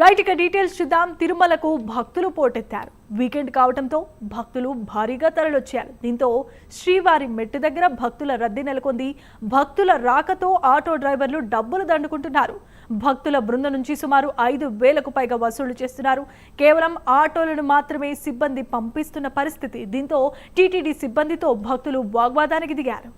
Right ఇక details చూద్దాం. తిరుమలకు భక్తులు పోటెత్తారు. వీకెండ్ కావడంతో భక్తులు భారీగా తరలొచ్చారు దీంతో శ్రీవారి మెట్టు దగ్గర భక్తుల రద్దీ నెలకొంది. భక్తుల రాకతో ఆటో డ్రైవర్లు డబ్బులు దండుకుంటున్నారు. భక్తుల బృందం నుంచి సుమారు ఐదు వేలకు పైగా వసూలు చేస్తున్నారు. కేవలం ఆటోలను మాత్రమే సిబ్బంది పంపిస్తున్న పరిస్థితి. దీంతో టీటీడీ సిబ్బందితో భక్తులు వాగ్వాదానికి దిగారు.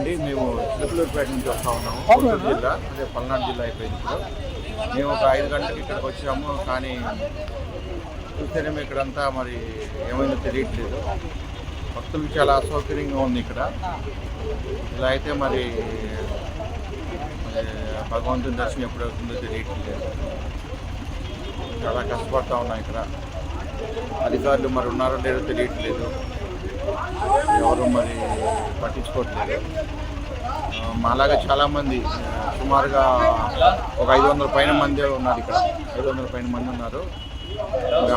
బండి మేము చిలుకలూరుపేట నుంచి వస్తా ఉన్నాము. గుంటూరు జిల్లా అదే పల్నాడు జిల్లా అయిపోయింది ఇప్పుడు. మేము ఒక ఐదు గంటలకు ఇక్కడికి వచ్చాము కానీ చూస్తేనేమో ఇక్కడంతా మరి ఏమైందో తెలియట్లేదు. భక్తులకు చాలా అసౌకర్యంగా ఉంది ఇక్కడ. ఇలా అయితే మరి మరి భగవంతుని దర్శనం ఎప్పుడు అవుతుందో తెలియట్లేదు. చాలా కష్టపడతా ఉన్నాం ఇక్కడ. అధికారులు మరి ఉన్నారో లేదో తెలియట్లేదు. ఎవరు మరి పట్టించుకోవట్లేదు. మాలాగా చాలామంది సుమారుగా ఒక ఐదు వందల పైన మంది ఉన్నారు ఇక్కడ. ఐదు వందల పైన మంది ఉన్నారు.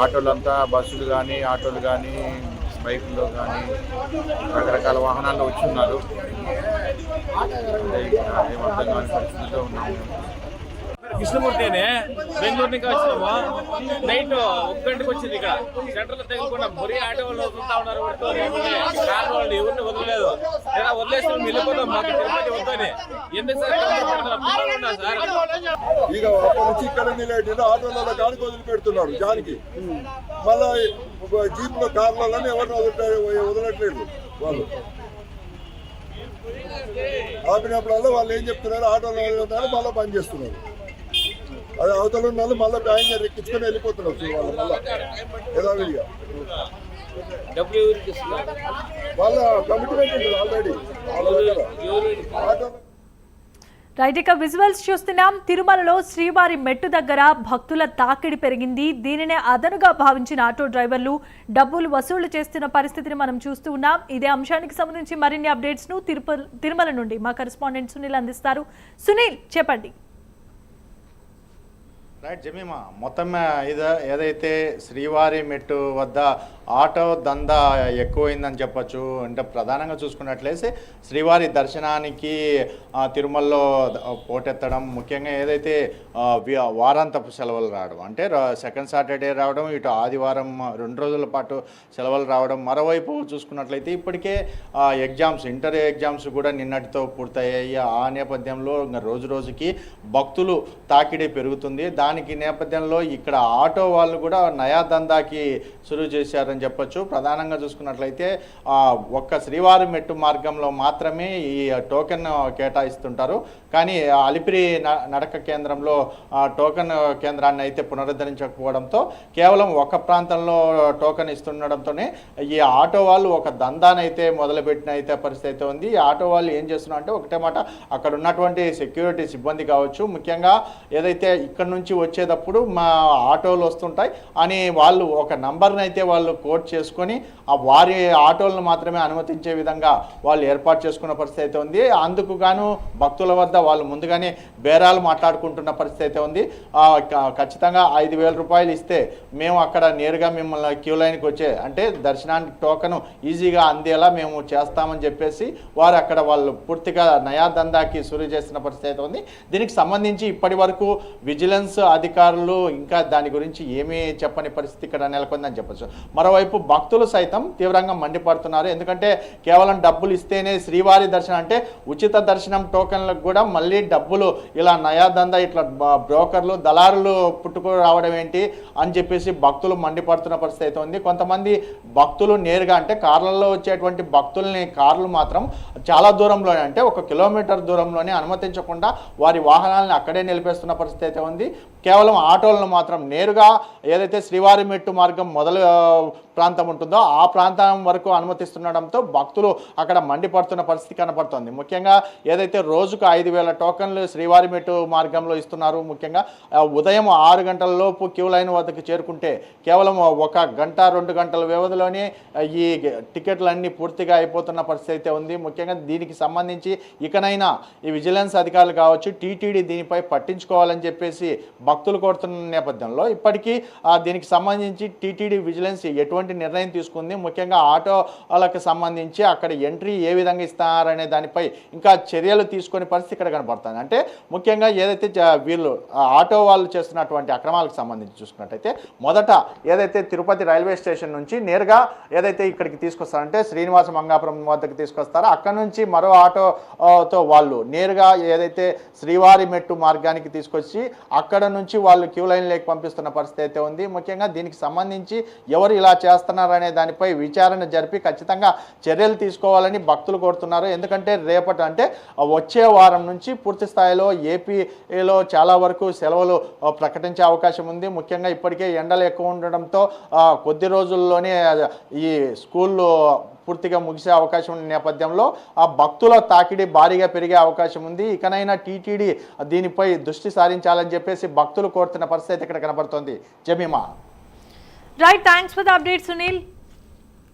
ఆటోలంతా బస్సులు కానీ ఆటోలు కానీ బైకుల్లో కానీ రకరకాల వాహనాల్లో వచ్చి ఉన్నారు. ఏమర్థం ఇక్కడ కాని పరిస్థితుల్లో ఉన్నాము. కృష్ణమూర్తినే బెంగళూరు నుంచి వచ్చినాము. నైట్ ఒక గంటకు వచ్చింది ఇక్కడ. సెంటర్లో తగ్గకుండా మురి ఆటో వాళ్ళు వదులుతా ఉన్నారు కార్ వాళ్ళు ఎవరిని వదలలేదు. ఇలా వదిలేసి మేము వెళ్ళిపోతాం మాకు తిరుపతి వద్దని. ఎందుకు సార్ ఇక అప్పటి నుంచి ఇక్కడ నిలబెట్టిన ఆటోలలో కాడికి వదిలిపెడుతున్నారు దానికి మళ్ళా ఒక జీప్లో కార్లలో ఎవరిని వదులుతారు వదలట్లేదు వాళ్ళు. ఆపినప్పుడల్లా వాళ్ళు ఏం చెప్తున్నారు? ఆటోలు మళ్ళీ బంద్ చేస్తున్నారు. అది అవతల ఉన్న వాళ్ళు మళ్ళీ బ్యాంక్ ఎక్కించుకొని వెళ్ళిపోతున్నారు వాళ్ళు మళ్ళీ. యథావిడిగా వాళ్ళ కమిట్మెంట్ ఉంటుంది ఆల్రెడీ వాళ్ళ రైట్ ఇక విజువల్స్ చూస్తున్నాం. తిరుమలలో శ్రీవారి మెట్టు దగ్గర భక్తుల తాకిడి పెరిగింది. దీనినే అదనుగా భావించిన ఆటో డ్రైవర్లు డబ్బులు వసూళ్ళు చేస్తున్న పరిస్థితిని మనం చూస్తూ ఉన్నాం. ఇదే అంశానికి సంబంధించి మరిన్ని అప్డేట్స్ను తిరుప- తిరుమల నుండి మా కరెస్పాండెంట్ సునీల్ అందిస్తారు. సునీల్ చెప్పండి. Right Jemima. మొత్తం ఇది ఏదైతే శ్రీవారి మెట్టు వద్ద ఆటో దందా ఎక్కువైందని చెప్పొచ్చు. అంటే ప్రధానంగా చూసుకున్నట్లయితే శ్రీవారి దర్శనానికి తిరుమలలో పోటెత్తడం ముఖ్యంగా ఏదైతే వారాంతపు సెలవులు రావడం. అంటే సెకండ్ సాటర్డే రావడం ఇటు ఆదివారం రెండు రోజుల పాటు సెలవులు రావడం. మరోవైపు చూసుకున్నట్లయితే ఇప్పటికే ఆ, ఎగ్జామ్స్ ఇంటర్ ఎగ్జామ్స్ కూడా నిన్నటితో పూర్తయ్యాయి. ఆ నేపథ్యంలో ఇంకా రోజు రోజుకి భక్తులు తాకిడి పెరుగుతుంది. దాని దానికి నేపథ్యంలో ఇక్కడ ఆటో వాళ్ళు కూడా నయా దందాకి సురువు చేశారని చెప్పొచ్చు. ప్రధానంగా చూసుకున్నట్లయితే ఒక్క శ్రీవారి మెట్టు మార్గంలో మాత్రమే ఈ టోకెన్ కేటాయిస్తుంటారు. కానీ అలిపిరి న- నడక కేంద్రంలో ఆ, టోకెన్ కేంద్రాన్ని అయితే పునరుద్ధరించకపోవడంతో కేవలం ఒక ప్రాంతంలో టోకెన్ ఇస్తుండడంతోనే ఈ ఆటో వాళ్ళు ఒక దందానైతే అయితే మొదలుపెట్టిన అయితే పరిస్థితి అయితే ఉంది. ఈ ఆటో వాళ్ళు ఏం చేస్తున్నారు అంటే ఒకటే మాట అక్కడ ఉన్నటువంటి సెక్యూరిటీ సిబ్బంది కావచ్చు ముఖ్యంగా ఏదైతే ఇక్కడ నుంచి వచ్చేటప్పుడు మా ఆటోలు వస్తుంటాయి అని వాళ్ళు ఒక నంబర్ని అయితే వాళ్ళు కోట్ చేసుకొని ఆ వారి ఆటోలను మాత్రమే అనుమతించే విధంగా వాళ్ళు ఏర్పాటు చేసుకున్న పరిస్థితి అయితే ఉంది. అందుకు గాను భక్తుల వద్ద వాళ్ళు ముందుగానే బేరాలు మాట్లాడుకుంటున్న పరిస్థితి అయితే ఉంది. ఖచ్చితంగా ఐదు వేల రూపాయలు ఇస్తే మేము అక్కడ నేరుగా మిమ్మల్ని క్యూ లైన్కి వచ్చే అంటే దర్శనానికి టోకను ఈజీగా అందేలా మేము చేస్తామని చెప్పేసి వారు అక్కడ వాళ్ళు పూర్తిగా నయా దందాకి సురు చేస్తున్న పరిస్థితి అయితే ఉంది. దీనికి సంబంధించి ఇప్పటి వరకు విజిలెన్స్ అధికారులు ఇంకా దాని గురించి ఏమీ చెప్పని పరిస్థితి ఇక్కడ నెలకొందని చెప్పొచ్చు. మరోవైపు భక్తులు సైతం తీవ్రంగా మండిపడుతున్నారు. ఎందుకంటే కేవలం డబ్బులు ఇస్తేనే శ్రీవారి దర్శనం అంటే ఉచిత దర్శనం టోకెన్లకు కూడా మళ్ళీ డబ్బులు ఇలా నయా దందా ఇట్లా బ్రోకర్లు దళారులు పుట్టుకు రావడం ఏంటి అని చెప్పేసి భక్తులు మండిపడుతున్న పరిస్థితి అయితే ఉంది. కొంతమంది భక్తులు నేరుగా అంటే కార్లలో వచ్చేటువంటి భక్తుల్ని కార్లు మాత్రం చాలా దూరంలోనే అంటే ఒక కిలోమీటర్ దూరంలోనే అనుమతించకుండా వారి వాహనాలను అక్కడే నిలిపేస్తున్న పరిస్థితి అయితే ఉంది. కేవలం ఆటోలను మాత్రం నేరుగా ఏదైతే శ్రీవారి మెట్టు మార్గం మొదలు ప్రాంతం ఉంటుందో ఆ ప్రాంతం వరకు అనుమతిస్తుండడంతో భక్తులు అక్కడ మండిపడుతున్న పరిస్థితి కనపడుతోంది. ముఖ్యంగా ఏదైతే రోజుకు ఐదు వేల టోకన్లు శ్రీవారిమెట్టు మార్గంలో ఇస్తున్నారు ముఖ్యంగా ఉదయం ఆరు గంటల లోపు క్యూ లైన్ వద్దకు చేరుకుంటే కేవలం ఒక గంట రెండు గంటల వ్యవధిలోనే ఈ టికెట్లన్నీ పూర్తిగా అయిపోతున్న పరిస్థితి అయితే ఉంది. ముఖ్యంగా దీనికి సంబంధించి ఇకనైనా ఈ విజిలెన్స్ అధికారులు కావచ్చు టీటీడీ దీనిపై పట్టించుకోవాలని చెప్పేసి భక్తులు కోరుతున్న నేపథ్యంలో ఇప్పటికీ దీనికి సంబంధించి టీటీడీ విజిలెన్స్ ఎటువంటి నిర్ణయం తీసుకుంది? ముఖ్యంగా ఆటోలకు సంబంధించి అక్కడ ఎంట్రీ ఏ విధంగా ఇస్తారనే దానిపై ఇంకా చర్యలు తీసుకునే పరిస్థితి ఇక్కడ కనబడుతుంది. అంటే ముఖ్యంగా ఏదైతే వీళ్ళు ఆటో వాళ్ళు చేస్తున్నటువంటి అక్రమాలకు సంబంధించి చూసుకున్నట్టయితే మొదట ఏదైతే తిరుపతి రైల్వే స్టేషన్ నుంచి నేరుగా ఏదైతే ఇక్కడికి తీసుకొస్తారంటే శ్రీనివాస మంగాపురం వద్దకు తీసుకొస్తారో అక్కడ నుంచి మరో ఆటోతో వాళ్ళు నేరుగా ఏదైతే శ్రీవారి మెట్టు మార్గానికి తీసుకొచ్చి అక్కడ నుంచి వాళ్ళు క్యూ లైన్ లేక పంపిస్తున్న పరిస్థితి అయితే ఉంది. ముఖ్యంగా దీనికి సంబంధించి ఎవరు ఇలా చేస్తున్నారనే దానిపై విచారణ జరిపి ఖచ్చితంగా చర్యలు తీసుకోవాలని భక్తులు కోరుతున్నారు. ఎందుకంటే రేపటి అంటే వచ్చే వారం నుంచి పూర్తి స్థాయిలో ఏపీలో చాలా వరకు సెలవులు ప్రకటించే అవకాశం ఉంది. ముఖ్యంగా ఇప్పటికే ఎండలు ఎక్కువ ఉండడంతో కొద్ది రోజుల్లోనే ఈ స్కూళ్ళు పూర్తిగా ముగిసే అవకాశం ఉన్న నేపథ్యంలో ఆ భక్తుల తాకిడి భారీగా పెరిగే అవకాశం ఉంది. ఇకనైనా టీటీడీ దీనిపై దృష్టి సారించాలని చెప్పేసి భక్తులు కోరుతున్న పరిస్థితి ఇక్కడ కనబడుతోంది. Jemima right thanks for the update Sunil